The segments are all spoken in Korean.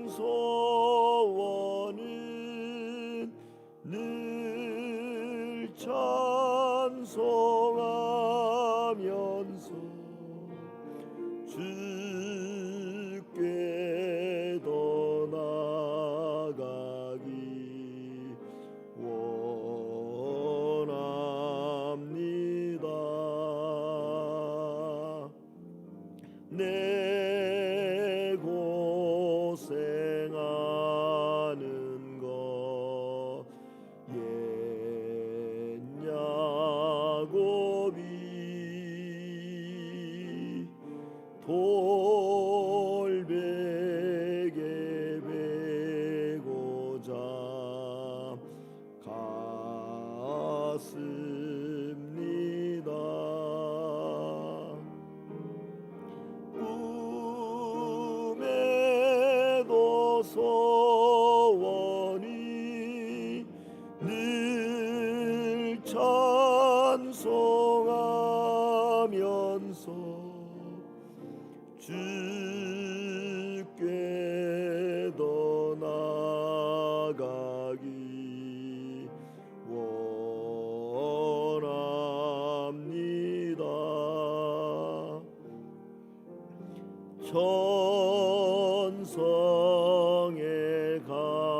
일 옛야고비 천성에 가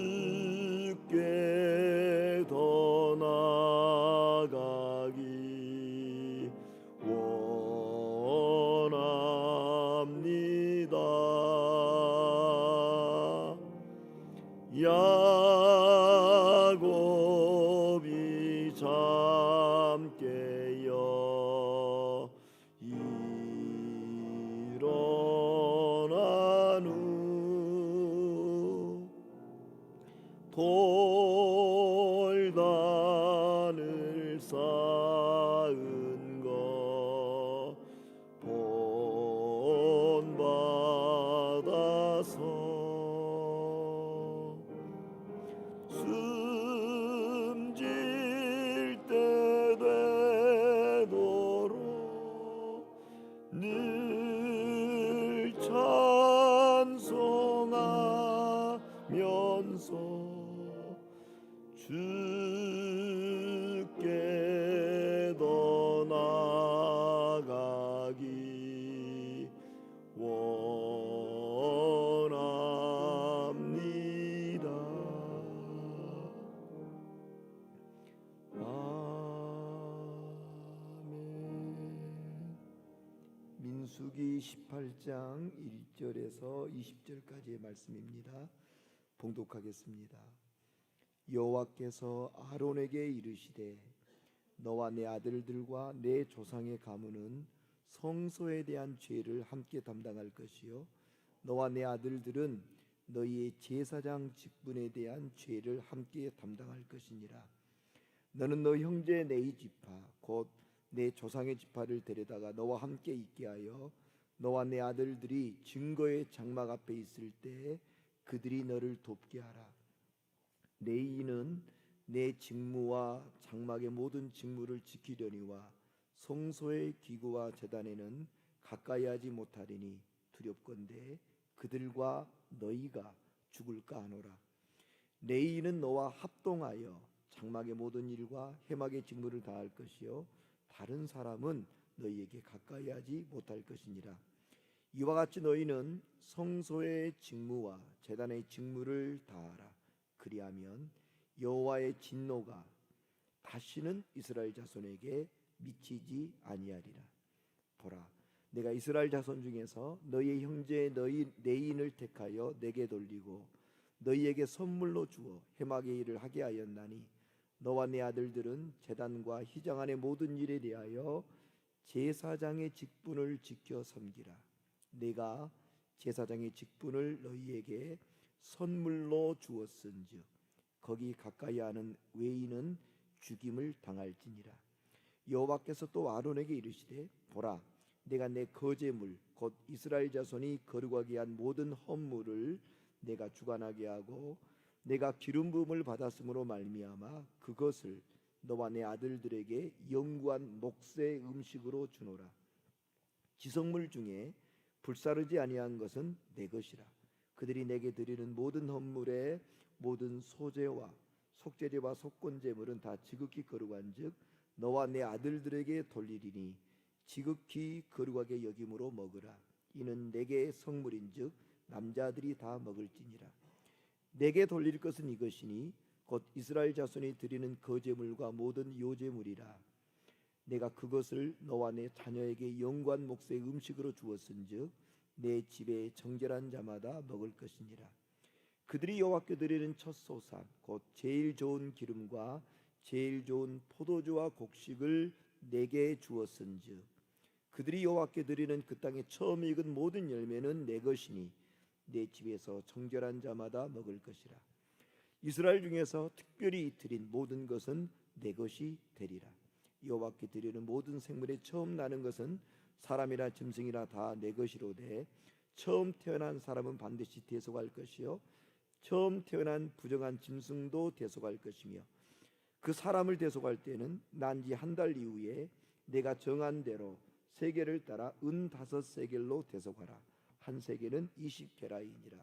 18장 1절에서 20절까지의 말씀입니다. 봉독하겠습니다. 여호와께서 아론에게 이르시되 너와 내 아들들과 내 조상의 가문은 성소에 대한 죄를 함께 담당할 것이요 너와 내 아들들은 너희의 제사장 직분에 대한 죄를 함께 담당할 것이니라 너는 너 형제 네이 지파 곧 내 조상의 지파를 데려다가 너와 함께 있게 하여 너와 내 아들들이 증거의 장막 앞에 있을 때 그들이 너를 돕게 하라. 내 이는 내 직무와 장막의 모든 직무를 지키려니와 성소의 기구와 재단에는 가까이 하지 못하리니 두렵건대 그들과 너희가 죽을까 하노라. 내 이는 너와 합동하여 장막의 모든 일과 해막의 직무를 다할 것이요. 다른 사람은 너희에게 가까이 하지 못할 것이니라. 이와 같이 너희는 성소의 직무와 재단의 직무를 다하라. 그리하면 여호와의 진노가 다시는 이스라엘 자손에게 미치지 아니하리라. 보라 내가 이스라엘 자손 중에서 너희의 형제 너희 내인을 택하여 내게 돌리고 너희에게 선물로 주어 해막의 일을 하게 하였나니 너와 내 아들들은 재단과 희장 안의 모든 일에 대하여 제사장의 직분을 지켜 섬기라. 내가 제사장의 직분을 너희에게 선물로 주었은즉 거기 가까이 하는 외인은 죽임을 당할지니라. 여호와께서 또 아론에게 이르시되 보라 내가 내 거제물 곧 이스라엘 자손이 거룩하게 한 모든 헌물을 내가 주관하게 하고 내가 기름 부음을 받았으므로 말미암아 그것을 너와 내 아들들에게 영구한 목세 음식으로 주노라. 지성물 중에 불사르지 아니한 것은 내 것이라. 그들이 내게 드리는 모든 헌물의 모든 소재와 속죄제와 속건제물은 다 지극히 거룩한즉 너와 내 아들들에게 돌리리니 지극히 거룩하게 여김으로 먹으라. 이는 내게 성물인즉 남자들이 다 먹을지니라. 내게 돌릴 것은 이것이니 곧 이스라엘 자손이 드리는 거제물과 모든 요제물이라. 내가 그것을 너와 내 자녀에게 영관 목의 음식으로 주었은즉 내 집에 정결한 자마다 먹을 것이니라. 그들이 여호와께 드리는 첫 소산 곧 제일 좋은 기름과 제일 좋은 포도주와 곡식을 내게 주었은즉 그들이 여호와께 드리는 그 땅에 처음 익은 모든 열매는 내 것이니 내 집에서 정결한 자마다 먹을 것이라 이스라엘 중에서 특별히 드린 모든 것은 내 것이 되리라. 여호와께 드리는 모든 생물의 처음 나는 것은 사람이나 짐승이나 다 내 것이로되 처음 태어난 사람은 반드시 대속할 것이요 처음 태어난 부정한 짐승도 대속할 것이며 그 사람을 대속할 때는 난지 한 달 이후에 내가 정한 대로 세계를 따라 은 다섯 세겔로 대속하라. 한 세계는 이십 게라이니라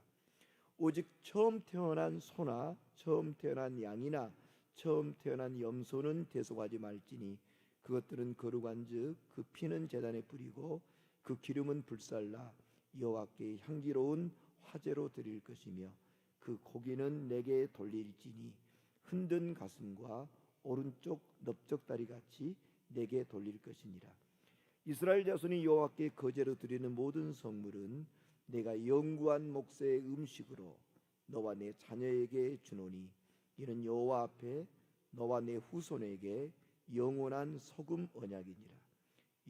오직 처음 태어난 소나 처음 태어난 양이나 처음 태어난 염소는 대속하지 말지니 그것들은 거룩한즉 그 피는 제단에 뿌리고 그 기름은 불살라 여호와께 향기로운 화제로 드릴 것이며 그 고기는 내게 돌릴지니 흔든 가슴과 오른쪽 넓적다리 같이 내게 돌릴 것이니라. 이스라엘 자손이 여호와께 거제로 드리는 모든 성물은 내가 영구한 목세의 음식으로 너와 내 자녀에게 주노니 이는 여호와 앞에 너와 내 후손에게 영원한 소금 언약이니라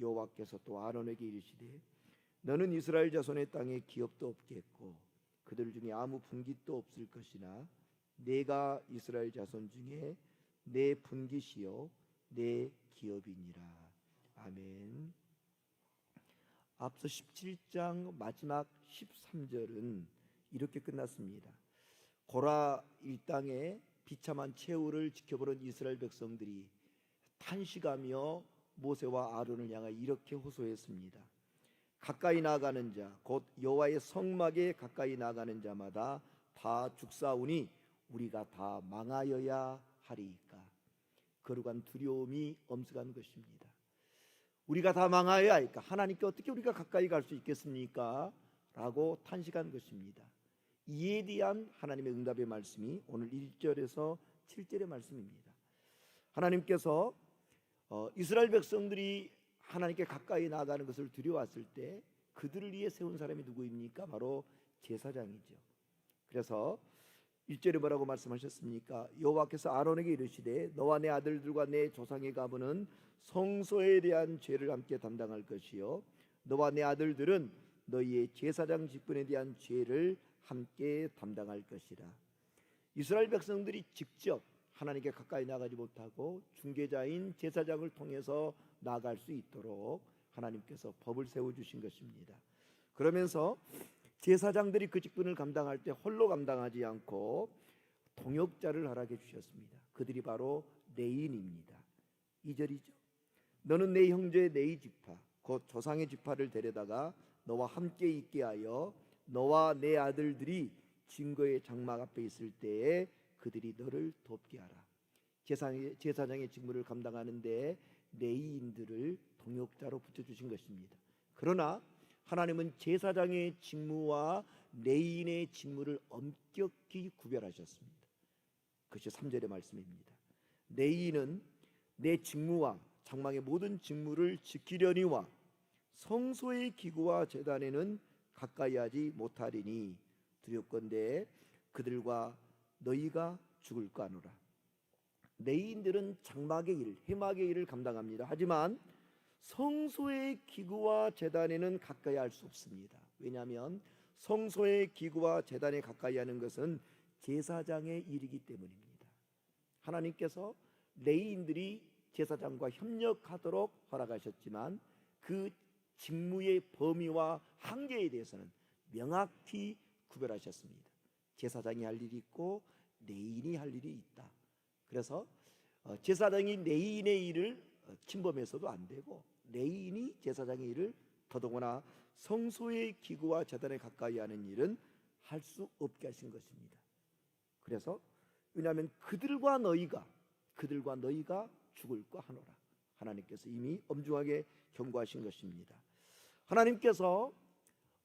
여호와께서 또 아론에게 이르시되 너는 이스라엘 자손의 땅에 기업도 없겠고 그들 중에 아무 분깃도 없을 것이나 내가 이스라엘 자손 중에 내 분깃이요 내 기업이니라 아멘. 앞서 17장 마지막 13절은 이렇게 끝났습니다. 고라 일당의 비참한 최후를 지켜보는 이스라엘 백성들이 탄식하며 모세와 아론을 향하여 이렇게 호소했습니다. 가까이 나가는 자, 곧 여호와의 성막에 가까이 나가는 자마다 다 죽사오니 우리가 다 망하여야 하리이까 거룩한 두려움이 엄습한 것입니다. 우리가 다 망하여야 할까? 하나님께 어떻게 우리가 가까이 갈 수 있겠습니까? 라고 탄식한 것입니다. 이에 대한 하나님의 응답의 말씀이 오늘 1절에서 7절의 말씀입니다. 하나님께서 어, 이스라엘 백성들이 하나님께 가까이 나가는 것을 두려워했을 때 그들을 위해 세운 사람이 누구입니까? 바로 제사장이죠. 그래서 1절에 뭐라고 말씀하셨습니까? 여호와께서 아론에게 이르시되 너와 내 아들들과 내 조상의 가문은 성소에 대한 죄를 함께 담당할 것이요 너와 내 아들들은 너희의 제사장 직분에 대한 죄를 함께 담당할 것이라. 이스라엘 백성들이 직접 하나님께 가까이 나가지 못하고 중개자인 제사장을 통해서 나갈 수 있도록 하나님께서 법을 세워 주신 것입니다. 그러면서 제사장들이 그 직분을 감당할 때 홀로 감당하지 않고 동역자를 허락해 주셨습니다. 그들이 바로 레인입니다. 2절이죠. 너는 내 형제 네이 지파 곧 조상의 지파를 데려다가 너와 함께 있게 하여 너와 내 아들들이 증거의 장막 앞에 있을 때에 그들이 너를 돕게 하라. 제사장의, 제사장의 직무를 감당하는데 레이인들을 동역자로 붙여 주신 것입니다. 그러나 하나님은 제사장의 직무와 레인의 직무를 엄격히 구별하셨습니다. 그것이 3절의 말씀입니다. 레인은 내 직무와 장막의 모든 직무를 지키려니와 성소의 기구와 재단에는 가까이 하지 못하리니 두렵건대 그들과 너희가 죽을까 하노라. 레인들은 장막의 일, 해막의 일을 감당합니다. 하지만 성소의 기구와 재단에는 가까이 할 수 없습니다. 왜냐하면 성소의 기구와 재단에 가까이 하는 것은 제사장의 일이기 때문입니다. 하나님께서 레인들이 제사장과 협력하도록 허락하셨지만 그 직무의 범위와 한계에 대해서는 명확히 구별하셨습니다. 제사장이 할 일이 있고 레인이 할 일이 있다. 그래서 어, 제사장이 레인의 일을 어, 침범해서도 안 되고 레인이 제사장의 일을 더더구나 성소의 기구와 재단에 가까이 하는 일은 할 수 없게 하신 것입니다. 그래서 왜냐하면 그들과 너희가 그들과 너희가 죽을까 하노라. 하나님께서 이미 엄중하게 경고하신 것입니다. 하나님께서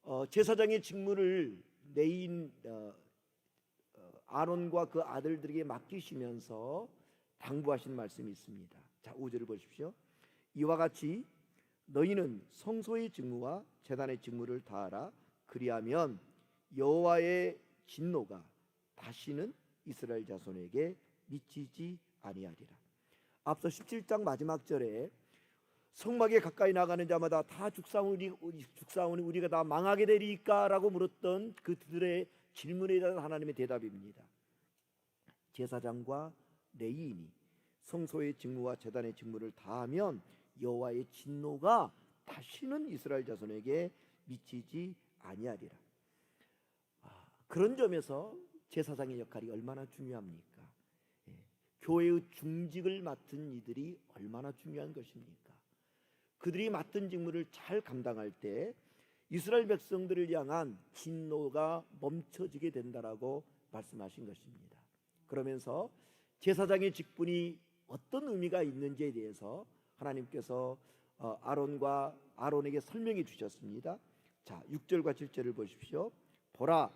어, 제사장의 직무를 레인 어, 어, 아론과 그 아들들에게 맡기시면서 당부하신 말씀이 있습니다. 자, 5절을 보십시오. 이와 같이 너희는 성소의 직무와 제단의 직무를 다하라. 그리하면 여호와의 진노가 다시는 이스라엘 자손에게 미치지 아니하리라. 앞서 17장 마지막 절에 성막에 가까이 나가는 자마다 다 죽사오니 죽사오니 우리가 다 망하게 되리까라고 물었던 그들의 질문에 대한 하나님의 대답입니다. 제사장과 레인이 성소의 직무와 제단의 직무를 다하면 여호와의 진노가 다시는 이스라엘 자손에게 미치지 아니하리라. 아, 그런 점에서 제사장의 역할이 얼마나 중요합니까? 예, 교회의 중직을 맡은 이들이 얼마나 중요한 것입니까? 그들이 맡은 직무를 잘 감당할 때 이스라엘 백성들을 향한 진노가 멈춰지게 된다라고 말씀하신 것입니다. 그러면서 제사장의 직분이 어떤 의미가 있는지에 대해서 하나님께서 어, 아론과 아론에게 설명해 주셨습니다. 자, 6절과 7절을 보십시오. 보라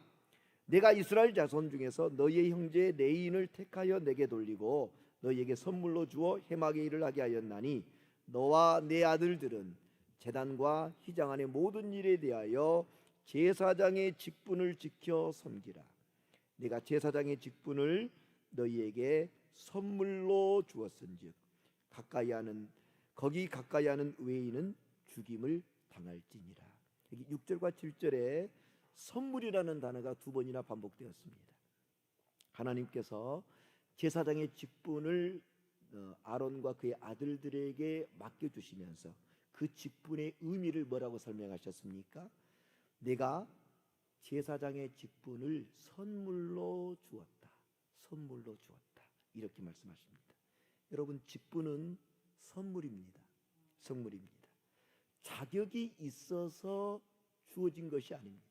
내가 이스라엘 자손 중에서 너희의 형제 레인을 택하여 내게 돌리고 너희에게 선물로 주어 해막의 일을 하게 하였나니 너와 내 아들들은 재단과 희장 안의 모든 일에 대하여 제사장의 직분을 지켜 섬기라. 내가 제사장의 직분을 너희에게 선물로 주었은즉 가까이 하는 거기 가까이 하는 외인은 죽임을 당할지니라. 여기 6절과 7절에 선물이라는 단어가 두 번이나 반복되었습니다. 하나님께서 제사장의 직분을 어, 아론과 그의 아들들에게 맡겨 주시면서 그 직분의 의미를 뭐라고 설명하셨습니까? 내가 제사장의 직분을 선물로 주었다. 선물로 주었다. 이렇게 말씀하십니다. 여러분 직분은 선물입니다. 선물입니다. 자격이 있어서 주어진 것이 아닙니다.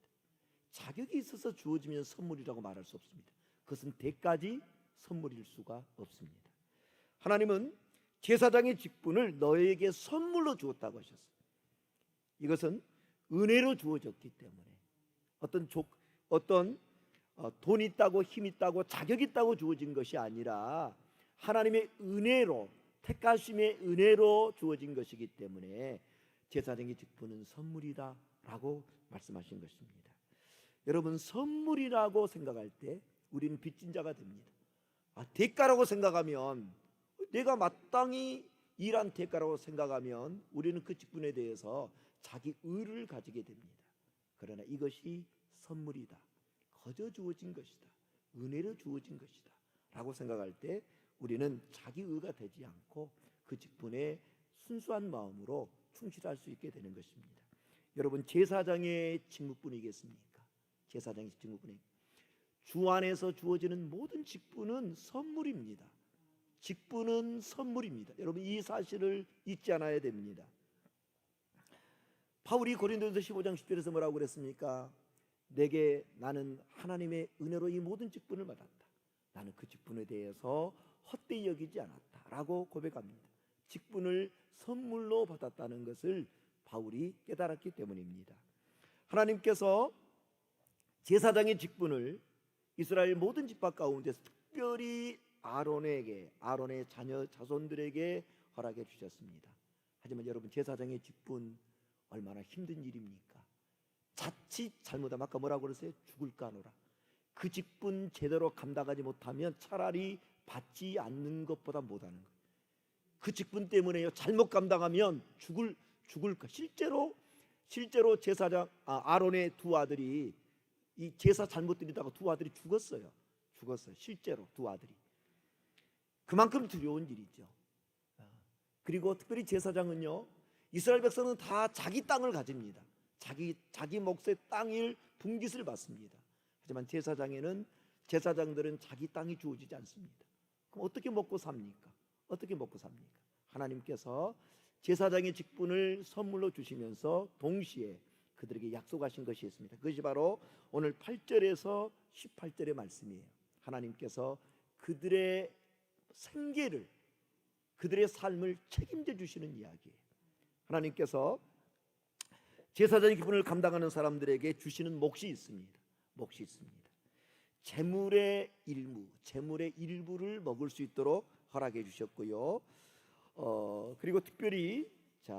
자격이 있어서 주어지면 선물이라고 말할 수 없습니다. 그것은 대까지 선물일 수가 없습니다. 하나님은 제사장의 직분을 너에게 선물로 주었다고 하셨어요. 이것은 은혜로 주어졌기 때문에 어떤 족 어떤 어, 돈 있다고 힘 있다고 자격 있다고 주어진 것이 아니라 하나님의 은혜로 택하심의 은혜로 주어진 것이기 때문에 제사장의 직분은 선물이다라고 말씀하신 것입니다. 여러분 선물이라고 생각할 때 우리는 빚진 자가 됩니다. 아, 대가라고 생각하면 내가 마땅히 일한 대가라고 생각하면 우리는 그 직분에 대해서 자기 의를 가지게 됩니다. 그러나 이것이 선물이다. 거저 주어진 것이다. 은혜로 주어진 것이다. 라고 생각할 때 우리는 자기 의가 되지 않고 그 직분에 순수한 마음으로 충실할 수 있게 되는 것입니다. 여러분 제사장의 직무뿐이겠습니까? 제사장의 직무뿐이 주 안에서 주어지는 모든 직분은 선물입니다. 직분은 선물입니다. 여러분 이 사실을 잊지 않아야 됩니다. 바울이 고린도전서 15장 10절에서 뭐라고 그랬습니까? 내게 나는 하나님의 은혜로 이 모든 직분을 받았다. 나는 그 직분에 대해서 헛되이 여기지 않았다라고 고백합니다. 직분을 선물로 받았다는 것을 바울이 깨달았기 때문입니다. 하나님께서 제사장의 직분을 이스라엘 모든 집합 가운데서 특별히 아론에게 아론의 자녀 자손들에게 허락해 주셨습니다. 하지만 여러분 제사장의 직분 얼마나 힘든 일입니까? 자칫 잘못하면 아까 뭐라고 그랬어요? 죽을까 하노라. 그 직분 제대로 감당하지 못하면 차라리 받지 않는 것보다 못하는 것. 그 직분 때문에요. 잘못 감당하면 죽을 죽을까. 실제로 실제로 제사장 아, 아론의 두 아들이 이 제사 잘못 드리다가 두 아들이 죽었어요. 죽었어요. 실제로 두 아들이. 그만큼 두려운 일이죠. 아, 그리고 특별히 제사장은요. 이스라엘 백성은 다 자기 땅을 가집니다. 자기 자기 몫의 땅일 분깃을 받습니다. 하지만 제사장에는 제사장들은 자기 땅이 주어지지 않습니다. 어떻게 먹고 삽니까? 어떻게 먹고 삽니까? 하나님께서 제사장의 직분을 선물로 주시면서 동시에 그들에게 약속하신 것이 있습니다. 그것이 바로 오늘 8절에서 18절의 말씀이에요. 하나님께서 그들의 생계를 그들의 삶을 책임져 주시는 이야기예요. 하나님께서 제사장의 기분을 감당하는 사람들에게 주시는 몫이 있습니다. 몫이 있습니다. 재물의 일부, 재물의 일부를 먹을 수 있도록 허락해 주셨고요. 어, 그리고 특별히 자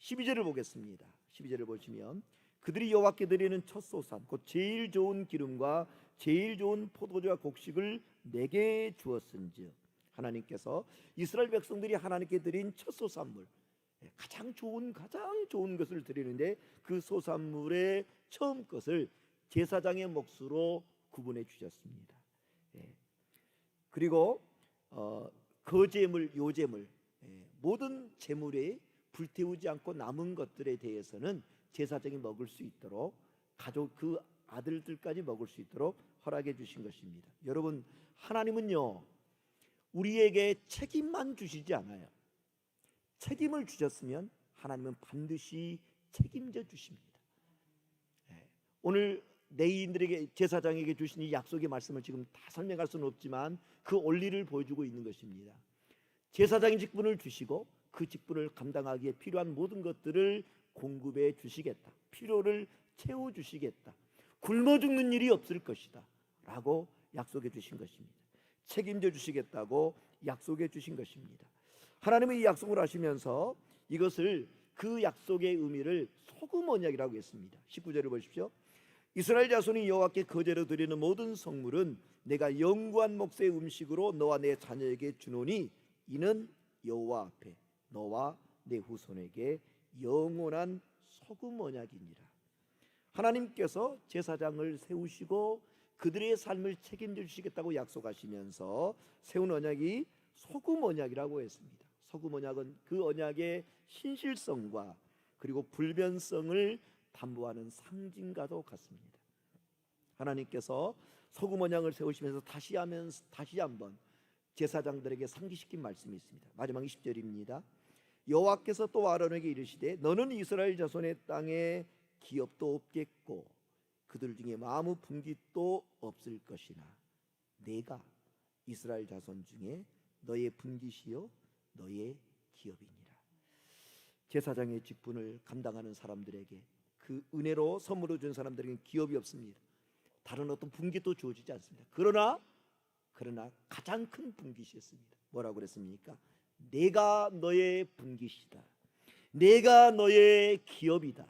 12절을 보겠습니다. 12절을 보시면 그들이 여호와께 드리는 첫 소산 곧 제일 좋은 기름과 제일 좋은 포도주와 곡식을 내게 주었은즉 하나님께서 이스라엘 백성들이 하나님께 드린 첫 소산물 예, 가장 좋은 가장 좋은 것을 드리는데 그 소산물의 처음 것을 제사장의 몫으로 구분해 주셨습니다. 예. 그리고 어, 거제물, 요제물 예, 모든 제물에 불태우지 않고 남은 것들에 대해서는 제사장이 먹을 수 있도록 가족 그 아들들까지 먹을 수 있도록 허락해 주신 것입니다. 여러분 하나님은요 우리에게 책임만 주시지 않아요. 책임을 주셨으면 하나님은 반드시 책임져 주십니다. 예. 오늘 내인들에게 제사장에게 주신 이 약속의 말씀을 지금 다 설명할 수는 없지만 그 원리를 보여주고 있는 것입니다. 제사장의 직분을 주시고 그 직분을 감당하기에 필요한 모든 것들을 공급해 주시겠다. 필요를 채워 주시겠다. 굶어 죽는 일이 없을 것이다. 라고 약속해 주신 것입니다. 책임져 주시겠다고 약속해 주신 것입니다. 하나님은 이 약속을 하시면서 이것을 그 약속의 의미를 소금 언약이라고 했습니다. 19절을 보십시오. 이스라엘 자손이 여호와께 거제로 드리는 모든 성물은 내가 영구한 몫의 음식으로 너와 내 자녀에게 주노니 이는 여호와 앞에 너와 내 후손에게 영원한 소금 언약이니라. 하나님께서 제사장을 세우시고 그들의 삶을 책임져 주시겠다고 약속하시면서 세운 언약이 소금 언약이라고 했습니다. 소금 언약은 그 언약의 신실성과 그리고 불변성을 담보하는 상징과도 같습니다. 하나님께서 소금 언약을 세우시면서 다시 하면 다시 한번 제사장들에게 상기시킨 말씀이 있습니다. 마지막 20절입니다. 여호와께서 또 아론에게 이르시되 너는 이스라엘 자손의 땅에 기업도 없겠고 그들 중에 마음의 분깃도 없을 것이나 내가 이스라엘 자손 중에 너의 분깃이요 너의 기업이니라. 제사장의 직분을 감당하는 사람들에게 그 은혜로 선물을 준 사람들에게 기업이 없습니다. 다른 어떤 분깃도 주어지지 않습니다. 그러나 그러나 가장 큰 분깃이었습니다. 뭐라고 그랬습니까? 내가 너의 분깃이다. 내가 너의 기업이다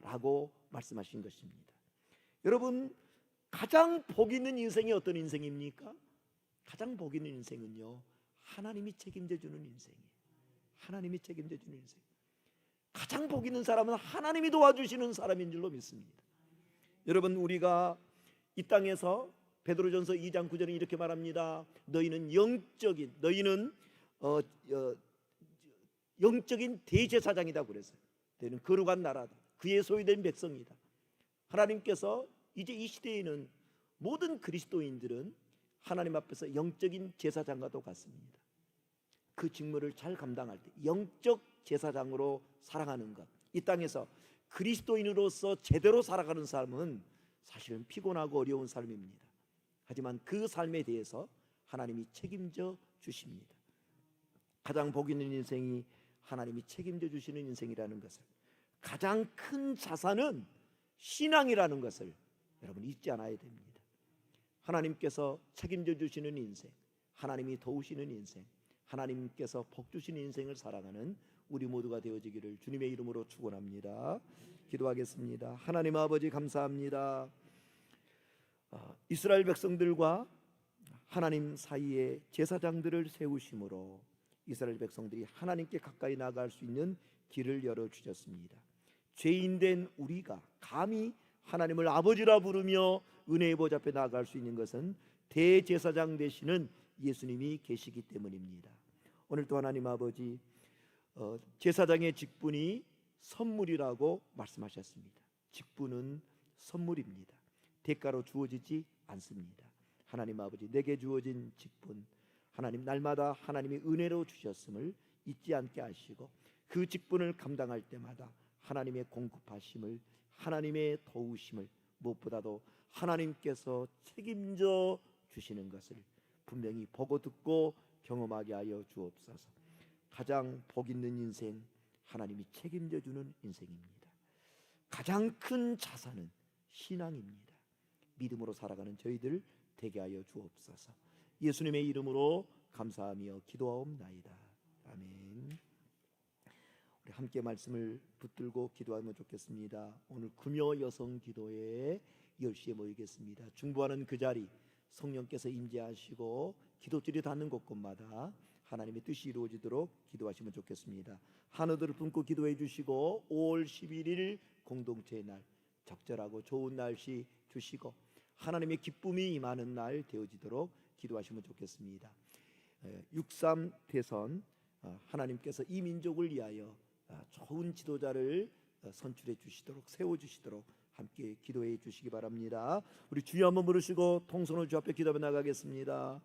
라고 말씀하신 것입니다. 여러분 가장 복 있는 인생이 어떤 인생입니까? 가장 복 있는 인생은요. 하나님이 책임져 주는 인생이에요. 하나님이 책임져 주는 인생. 가장 복 있는 사람은 하나님이 도와주시는 사람인 줄로 믿습니다. 여러분 우리가 이 땅에서 베드로전서 2장 9절에 이렇게 말합니다. 너희는 영적인 너희는 어, 어, 영적인 대제사장이다 그랬어요. 너희는 거룩한 나라다. 그의 소유된 백성이다. 하나님께서 이제 이 시대에는 모든 그리스도인들은 하나님 앞에서 영적인 제사장과도 같습니다. 그 직무를 잘 감당할 때 영적 제사장으로 살아가는 것. 이 땅에서 그리스도인으로서 제대로 살아가는 삶은 사실은 피곤하고 어려운 삶입니다. 하지만 그 삶에 대해서 하나님이 책임져 주십니다. 가장 복 있는 인생이 하나님이 책임져 주시는 인생이라는 것을 가장 큰 자산은 신앙이라는 것을 여러분 잊지 않아야 됩니다. 하나님께서 책임져 주시는 인생, 하나님이 도우시는 인생, 하나님께서 복 주시는 인생을 살아가는 우리 모두가 되어지기를 주님의 이름으로 축원합니다. 기도하겠습니다. 하나님 아버지 감사합니다. 아, 이스라엘 백성들과 하나님 사이에 제사장들을 세우심으로 이스라엘 백성들이 하나님께 가까이 나갈 수 있는 길을 열어 주셨습니다. 죄인된 우리가 감히 하나님을 아버지라 부르며 은혜의 보좌 앞에 나아갈 수 있는 것은 대제사장 되시는 예수님이 계시기 때문입니다. 오늘도 하나님 아버지 어, 제사장의 직분이 선물이라고 말씀하셨습니다. 직분은 선물입니다. 대가로 주어지지 않습니다. 하나님 아버지 내게 주어진 직분 하나님 날마다 하나님이 은혜로 주셨음을 잊지 않게 하시고 그 직분을 감당할 때마다 하나님의 공급하심을 하나님의 도우심을 무엇보다도 하나님께서 책임져 주시는 것을 분명히 보고 듣고 경험하게 하여 주옵소서. 가장 복 있는 인생 하나님이 책임져 주는 인생입니다. 가장 큰 자산은 신앙입니다. 믿음으로 살아가는 저희들 되게 하여 주옵소서. 예수님의 이름으로 감사하며 기도하옵나이다. 아멘. 우리 함께 말씀을 붙들고 기도하면 좋겠습니다. 오늘 금요 여성 기도회 10시에 모이겠습니다. 중보하는 그 자리 성령께서 임재하시고 기도줄이 닿는 곳곳마다 하나님의 뜻이 이루어지도록 기도하시면 좋겠습니다. 한우들을 품고 기도해 주시고 5월 11일 공동체의 날 적절하고 좋은 날씨 주시고 하나님의 기쁨이 임하는 날 되어지도록 기도하시면 좋겠습니다. 63 대선 어, 하나님께서 이 민족을 위하여 어, 좋은 지도자를 어, 선출해 주시도록 세워 주시도록 함께 기도해 주시기 바랍니다. 우리 주여 한번 부르시고 통성을 주 앞에 기도해 나가겠습니다.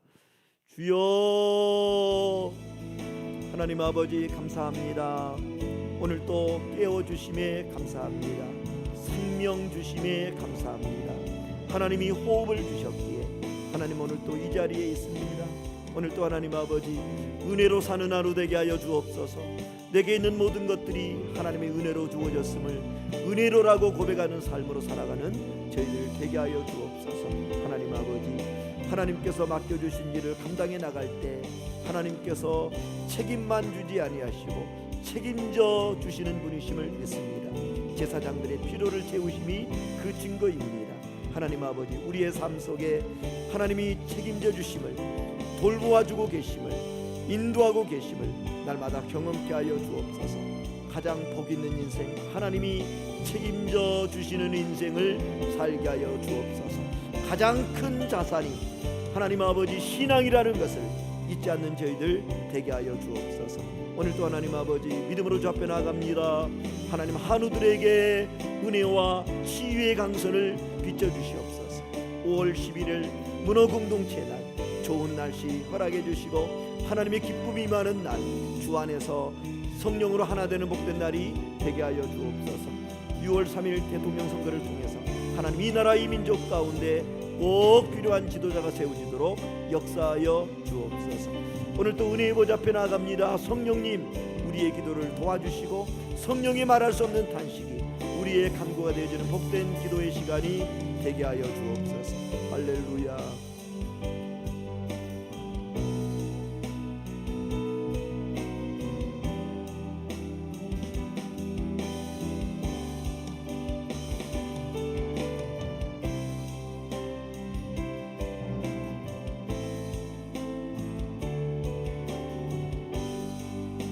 주여 하나님 아버지 감사합니다. 오늘 또 깨워 주심에 감사합니다. 생명 주심에 감사합니다. 하나님이 호흡을 주셨기에 하나님 오늘 또 이 자리에 있습니다. 오늘 또 하나님 아버지 은혜로 사는 하루 되게 하여 주옵소서. 내게 있는 모든 것들이 하나님의 은혜로 주어졌음을 은혜로라고 고백하는 삶으로 살아가는 저희들 되게 하여 주옵소서. 하나님 아버지 하나님께서 맡겨주신 일을 감당해 나갈 때 하나님께서 책임만 주지 아니하시고 책임져 주시는 분이심을 믿습니다. 제사장들의 필요를 채우심이 그 증거입니다. 하나님 아버지 우리의 삶 속에 하나님이 책임져 주심을 돌보아 주고 계심을 인도하고 계심을 날마다 경험케 하여 주옵소서. 가장 복 있는 인생 하나님이 책임져 주시는 인생을 살게 하여 주옵소서. 가장 큰 자산이 하나님 아버지 신앙이라는 것을 잊지 않는 저희들 되게 하여 주옵소서. 오늘도 하나님 아버지 믿음으로 주 앞에 나갑니다. 하나님 한우들에게 은혜와 치유의 강선을 비춰 주시옵소서. 5월 11일 문어 공동체 날 좋은 날씨 허락해 주시고 하나님의 기쁨이 많은 날 주 안에서 성령으로 하나 되는 복된 날이 되게 하여 주옵소서. 6월 3일 대통령 선거를 통해서 하나님 이 나라 이 민족 가운데 꼭 필요한 지도자가 세워지도록 역사하여 주옵소서. 오늘 또 은혜의 보좌 앞에 나아갑니다. 성령님 우리의 기도를 도와주시고 성령이 말할 수 없는 탄식이 우리의 간구가 되어지는 복된 기도의 시간이 되게 하여 주옵소서. 할렐루야.